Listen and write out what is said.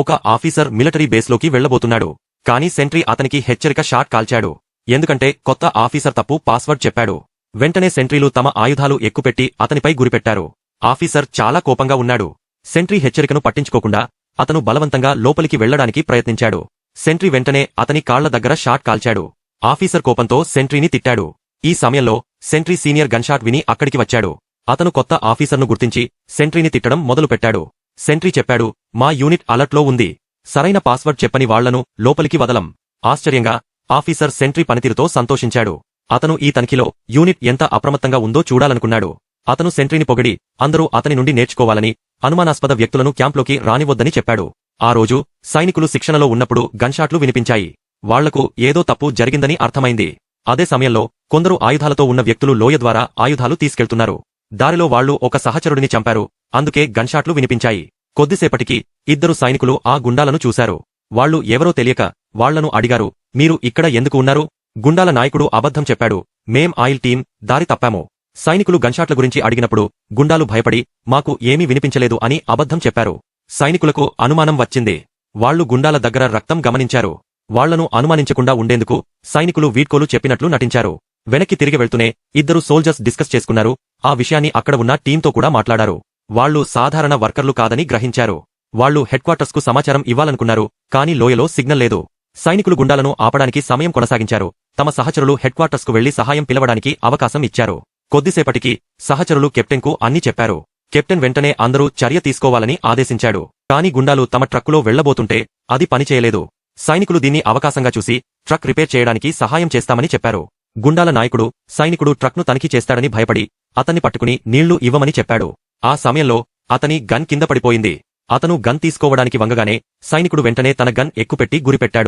ఒక officer military బేస్లోకి వెళ్ళబోతున్నాడు కానీ sentry అతనికి హెచ్చరిక షాట్ కాల్చాడు. ఎందుకంటే కొత్త ఆఫీసర్ తప్పు పాస్వర్డ్ చెప్పాడు. వెంటనే సెంట్రీలు తమ ఆయుధాలు ఎక్కుపెట్టి అతనిపై గురిపెట్టారు. ఆఫీసర్ చాలా కోపంగా ఉన్నాడు. సెంట్రీ హెచ్చరికను పట్టించుకోకుండా అతను బలవంతంగా లోపలికి వెళ్ళడానికి ప్రయత్నించాడు. సెంట్రీ వెంటనే అతని కాళ్ళ దగ్గర షాట్ కాల్చాడు. ఆఫీసర్ కోపంతో సెంట్రీని తిట్టాడు. ఈ సమయంలో సెంట్రీ సీనియర్ గన్షాట్ విని అక్కడికి వచ్చాడు. అతను కొత్త ఆఫీసర్ను గుర్తించి సెంట్రీని తిట్టడం మొదలుపెట్టాడు. సెంట్రీ చెప్పాడు మా యూనిట్ అలర్ట్లో ఉంది. సరైన పాస్వర్డ్ చెప్పని వాళ్ళను లోపలికి వదలం. ఆశ్చర్యంగా ఆఫీసర్ సెంట్రీ పనితీరుతో సంతోషించాడు. అతను ఈ తనిఖీలో యూనిట్ ఎంత అప్రమత్తంగా ఉందో చూడాలనుకున్నాడు. అతను సెంట్రీని పొగిడి అందరూ అతని నుండి నేర్చుకోవాలని అనుమానాస్పద వ్యక్తులను క్యాంప్లోకి రానివద్దని చెప్పాడు. ఆ రోజు సైనికులు శిక్షణలో ఉన్నప్పుడు గన్షాట్లు వినిపించాయి. వాళ్ళకు ఏదో తప్పు జరిగిందని అర్థమైంది. అదే సమయంలో కొందరు ఆయుధాలతో ఉన్న వ్యక్తులు లోయ ద్వారా ఆయుధాలు తీసుకెళ్తున్నారు. దారిలో వాళ్ళు ఒక సహచరుడిని చంపారు. అందుకే గన్షాట్లు వినిపించాయి. కొద్దిసేపటికి ఇద్దరు సైనికులు ఆ గుండాలను చూశారు. వాళ్ళు ఎవరో తెలియక వాళ్ళను అడిగారు మీరు ఇక్కడ ఎందుకు ఉన్నారు? గుండాల నాయకుడు అబద్ధం చెప్పాడు మేం ఆయిల్ టీం దారి తప్పాము. సైనికులు గన్షాట్ల గురించి అడిగినప్పుడు గుండాలు భయపడి మాకు ఏమీ వినిపించలేదు అని అబద్ధం చెప్పారు. సైనికులకు అనుమానం వచ్చింది. వాళ్ళు గుండాల దగ్గర రక్తం గమనించారు. వాళ్ళను అనుమానించకుండా ఉండేందుకు సైనికులు వీడ్కోలు చెప్పినట్లు నటించారు. వెనక్కి తిరిగి వెళ్తూనే ఇద్దరు సోల్జర్స్ డిస్కస్ చేసుకున్నారు. ఆ విషయాన్ని అక్కడ ఉన్న టీంతో కూడా మాట్లాడారు. వాళ్ళు సాధారణ వర్కర్లు కాదని గ్రహించారు. వాళ్ళు హెడ్క్వార్టర్స్కు సమాచారం ఇవ్వాలనుకున్నారు కానీ లోయలో సిగ్నల్ లేదు. సైనికులు గుండాలను ఆపడానికి సమయం కొనసాగించారు. తమ సహచరులు హెడ్క్వార్టర్స్కు వెళ్ళి సహాయం పిలవడానికి అవకాశం ఇచ్చారు. కొద్దిసేపటికి సహచరులు కెప్టెన్కు అన్ని చెప్పారు. కెప్టెన్ వెంటనే అందరూ చర్య తీసుకోవాలని ఆదేశించాడు. కాని గుండాలు తమ ట్రక్కులో వెళ్ళబోతుంటే అది పనిచేయలేదు సైనికులు దీన్ని అవకాశంగా చూసి ట్రక్ రిపేర్ చేయడానికి సహాయం చేస్తామని చెప్పారు. గుండాల నాయకుడు సైనికుడు ట్రక్ను తనిఖీ చేస్తాడని భయపడి అతన్ని పట్టుకుని నీళ్ళు ఇవ్వమని చెప్పాడు. ఆ సమయంలో అతని గన్ కింద పడిపోయింది. అతను గన్ తీసుకోవడానికి వంగగానే సైనికుడు వెంటనే తన గన్ ఎక్కుపెట్టి గురిపెట్టాడు.